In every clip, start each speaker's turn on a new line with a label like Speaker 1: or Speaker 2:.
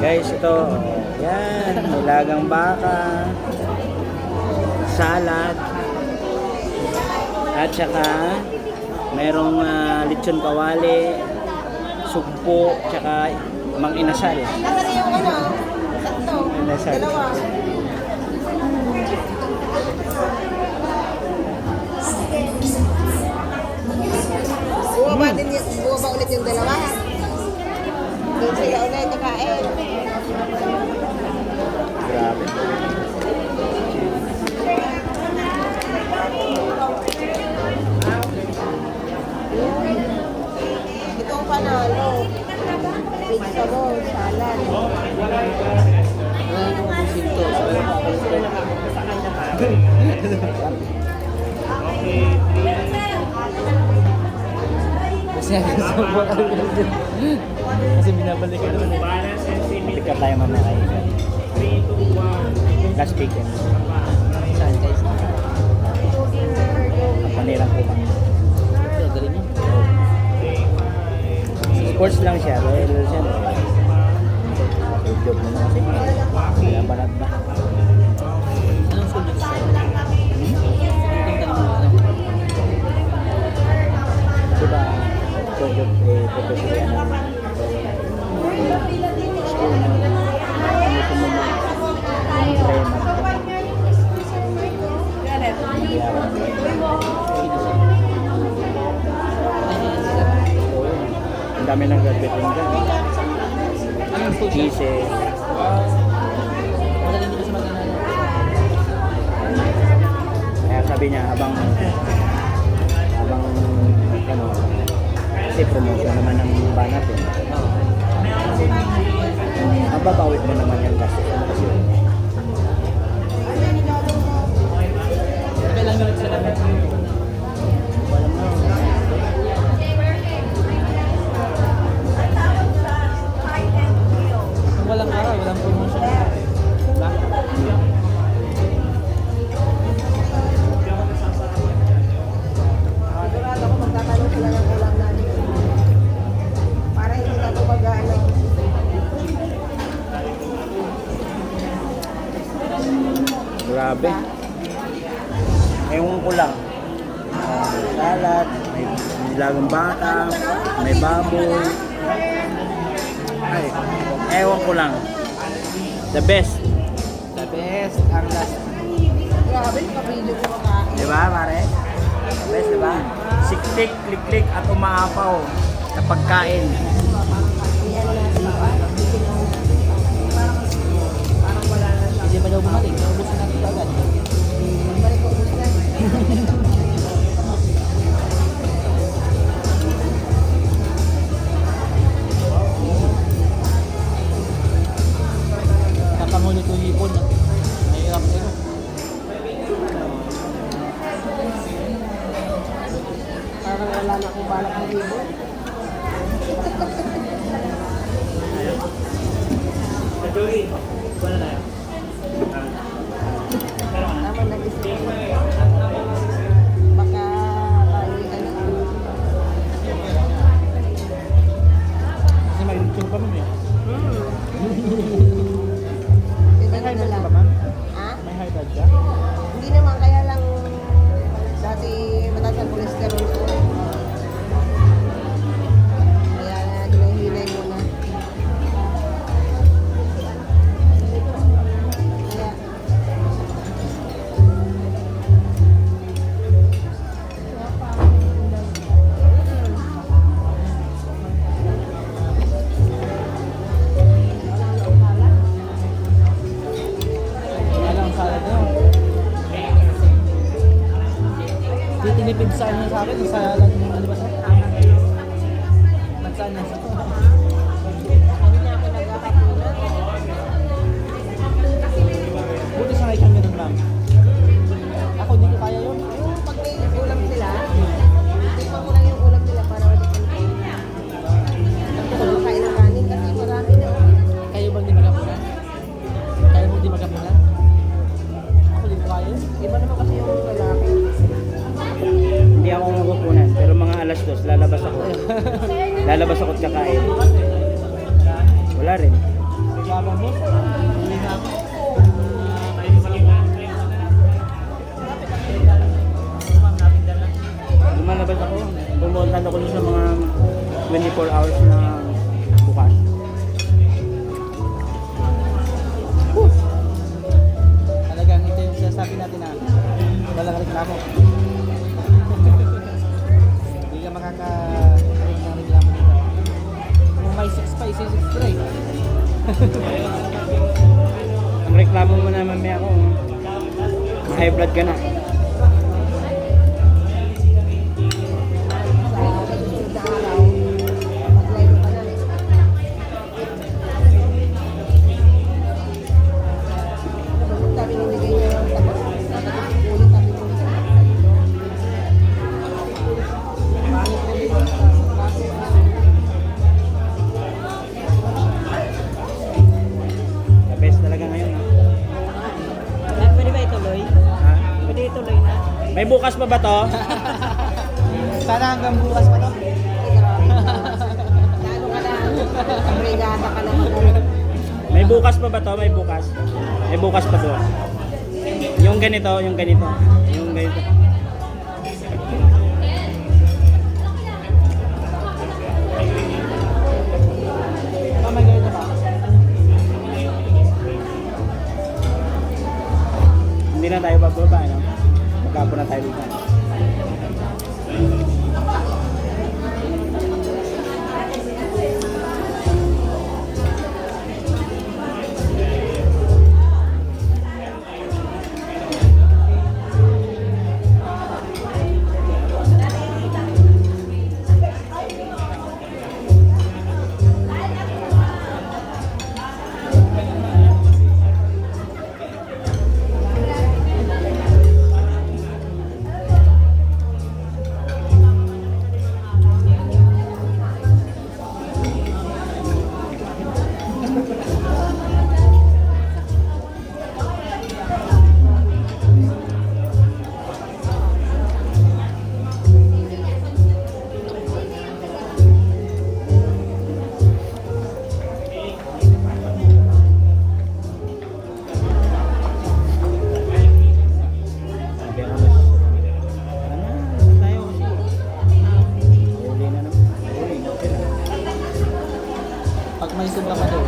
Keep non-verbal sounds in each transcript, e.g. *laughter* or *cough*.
Speaker 1: Guys, ito. Yan. Nilagang baka. Salad. At saka merong ah, lechon kawali, sugpo, tsaka mang inasal.
Speaker 2: Nasaan na yung ano? Tatlo.
Speaker 1: Inasal.
Speaker 2: Dalawa. Mo, salad.
Speaker 1: Kasi Kasi binabalik ka naman eh. Balik ka tayo mamaya Last weekend. Saan guys? Panirang ko kami. Sports lang siya. Dahil siyempre. Job mo na kasi. Kaya banat na.
Speaker 3: Anong dito sa'yo?
Speaker 1: Diba? So, job eh, professional yan. Dami ng graduate din dyan.
Speaker 3: Anong dito sa mag-ano.
Speaker 1: Kaya sabi niya, habang habang ano, kasi promotion naman ng banat eh. Mababawit mo naman yung gastos mo kasi Grabe. Ewan ko lang. Salad, may nilagang baka, may baboy. Ay, ewan ko lang. The best.
Speaker 3: The best, ang last.
Speaker 2: Grabe, nakapilyo ko makain.
Speaker 1: Di ba, pare? The best, di ba? Siktik, klik-klik at umaapaw sa pagkain.
Speaker 3: Hindi pa daw bumalik. Kapangulit ko hipon. Mahirap ito.
Speaker 2: Parang wala na akong balak ng libo. Tama
Speaker 1: alas dos, lalabas ako. *laughs* lalabas ako at kakain. Wala rin. Lumalabas ako. Pumunta ako sa mga 24 hours na high blood ka na. May bukas pa ba to? *laughs*
Speaker 3: Sana hanggang bukas pa to. *laughs*
Speaker 2: Lalo ka lang. Brigada ka lang.
Speaker 1: May bukas pa ba to? May bukas. May bukas pa to. Yung ganito, yung ganito. Yung ganito. Hindi na tayo bababa, no? Magkapo na
Speaker 3: Pag may sobra pa daw,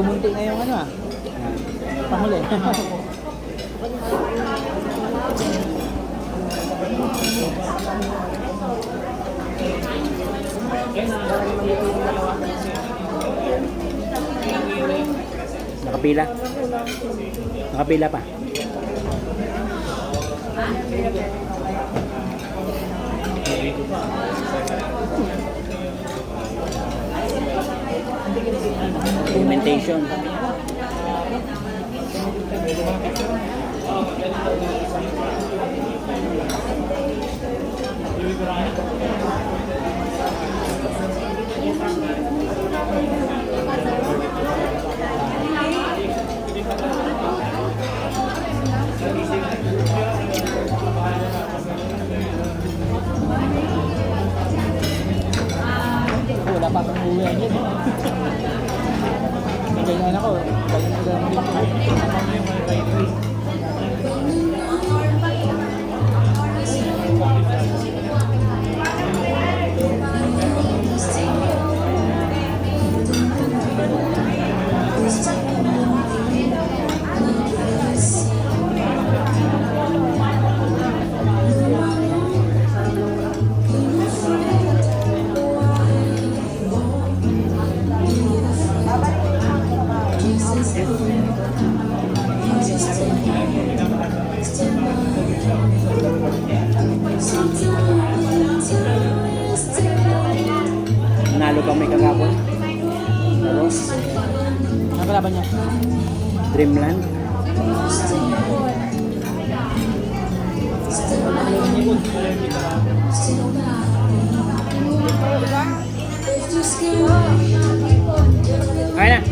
Speaker 3: Tumunti na yung ano ah. Panghuli.
Speaker 1: Nakapila. Nakapila pa.
Speaker 3: Fermentation. Fermentation. Ganyan ako. Ganyan ko lang dito.
Speaker 1: may kakapon. Tapos,
Speaker 3: ano kalaban niya?
Speaker 1: Dreamland.
Speaker 2: Kaya na.